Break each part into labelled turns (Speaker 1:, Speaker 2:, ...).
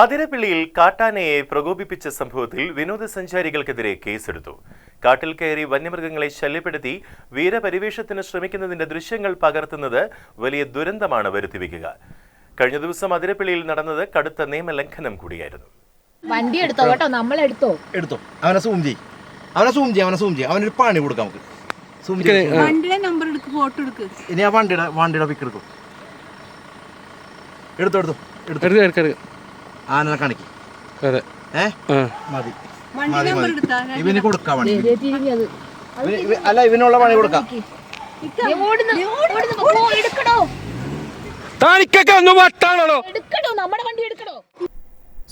Speaker 1: അതിരപ്പിള്ളിയിൽ കാട്ടാനയെ പ്രകോപിപ്പിച്ച സംഭവത്തിൽ വിനോദസഞ്ചാരികൾക്കെതിരെ കേസെടുത്തു. കാട്ടിൽ കയറി വന്യമൃഗങ്ങളെ ശല്യപ്പെടുത്തി വീരപരിവേഷത്തിന് ശ്രമിക്കുന്നതിന്റെ ദൃശ്യങ്ങൾ പകർത്തുന്നത് വലിയ ദുരന്തമാണ് വരുത്തിവെക്കുക. കഴിഞ്ഞ ദിവസം അതിരപ്പിള്ളിയിൽ നടന്നത് കടുത്ത നിയമലംഘനം കൂടിയായിരുന്നു.
Speaker 2: വണ്ടി എടുത്തോ കേട്ടോ? നമ്മൾ
Speaker 3: എടുത്തോ? അവനെ സൂം ചെയ് അവനെ സൂം ചെയ്യ അവനെ സൂം ചെയ്യ. അവനൊരു പണി കൊടുക്കാം നമുക്ക്. സൂം ചെയ്ത്
Speaker 4: വണ്ടിയുടെ നമ്പർ എടുക്ക് ഫോട്ടോ എടുക്ക്.
Speaker 3: ഇനി ആ വണ്ടിയുടെ വണ്ടിയുടെ പിക്ക് എടുക്കും. എടുത്തോ എടുത്തോ എടുത്തോ.
Speaker 5: എടുക്ക.
Speaker 3: ആനനെ കാണിക്ക്.
Speaker 5: അതെ.
Speaker 3: മതി. ഇവന് കൊടുക്കാം അല്ല ഇവനുള്ള പണി കൊടുക്കാം.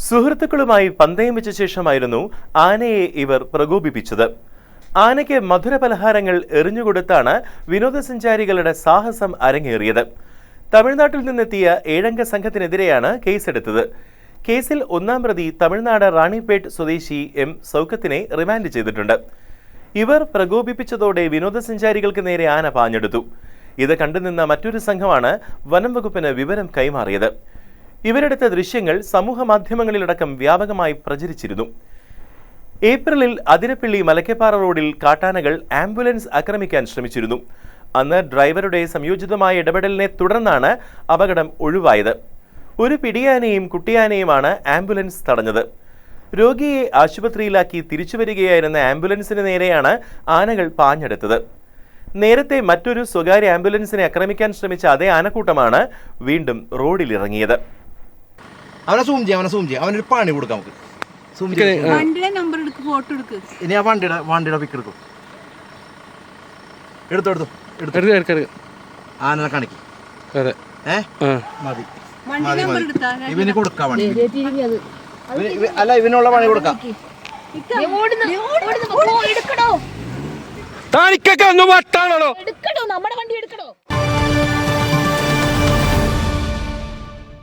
Speaker 1: സുഹൃത്തുക്കളുമായി പന്തയം വെച്ച ശേഷമായിരുന്നു ആനയെ ഇവർ പ്രകോപിപ്പിച്ചത്. ആനയ്ക്ക് മധുര പലഹാരങ്ങൾ എറിഞ്ഞുകൊടുത്താണ് വിനോദസഞ്ചാരികളുടെ സാഹസം അരങ്ങേറിയത്. തമിഴ്നാട്ടിൽ നിന്നെത്തിയ ഏഴംഗ സംഘത്തിനെതിരെയാണ് കേസെടുത്തത്. കേസിൽ ഒന്നാം പ്രതി തമിഴ്നാട് റാണിപേട്ട് സ്വദേശി എം സൗക്കത്തിനെ റിമാൻഡ് ചെയ്തിട്ടുണ്ട്. ഇവർ പ്രകോപിപ്പിച്ചതോടെ വിനോദസഞ്ചാരികൾക്ക് നേരെ ആന പാഞ്ഞെടുത്തു. ഇത് കണ്ടുനിന്ന മറ്റൊരു സംഘമാണ് വനം വകുപ്പിന് വിവരം കൈമാറിയത്. ഇവരെടുത്ത ദൃശ്യങ്ങൾ സമൂഹ മാധ്യമങ്ങളിലടക്കം വ്യാപകമായി പ്രചരിച്ചിരുന്നു. ഏപ്രിലിൽ അതിരപ്പിള്ളി മലക്കപ്പാറ റോഡിൽ കാട്ടാനകൾ ആംബുലൻസ് ആക്രമിക്കാൻ ശ്രമിച്ചിരുന്നു. അന്ന് ഡ്രൈവറുടെ സംയോജിതമായ ഇടപെടലിനെ തുടർന്നാണ് അപകടം ഒഴിവായത്. ഒരു പിടിയാനയും കുട്ടിയാനയുമാണ് ആംബുലൻസ് തടഞ്ഞത്. രോഗിയെ ആശുപത്രിയിലാക്കി തിരിച്ചു വരികയായിരുന്ന ആംബുലൻസിന് നേരെയാണ് ആനകൾ പാഞ്ഞെടുത്തത്. നേരത്തെ മറ്റൊരു സ്വകാര്യ ആംബുലൻസിനെ ആക്രമിക്കാൻ ശ്രമിച്ച അതേ ആനക്കൂട്ടമാണ് വീണ്ടും റോഡിലിറങ്ങിയത്.
Speaker 3: അവനെ സൂം ചെയ്യ അവനെ സൂം ചെയ്യ. അവനൊരു പണി കൊടുക്കാം നമുക്ക്. സൂം
Speaker 4: വണ്ടിയുടെ നമ്പർ എടുക്ക് ഫോട്ടോ എടുക്ക്.
Speaker 3: ഇനി ആ വണ്ടിയുടെ വണ്ടിയുടെ പിക്ക് എടുക്കും. എടുത്തോ എടുത്തോ എടുത്തോ.
Speaker 5: എടുക്ക
Speaker 3: കാണിക്കും.
Speaker 5: അതെ.
Speaker 3: ഏ? മതി. മതി ഇവന് കൊടുക്കാം ഇവ- അല്ല ഇവനുള്ള പണി കൊടുക്കാം.
Speaker 2: എടുക്കടോ.
Speaker 5: താനിക്കൊക്കെ ഒന്ന് വട്ടാണല്ലോ.
Speaker 2: വണ്ടി നമ്മൾ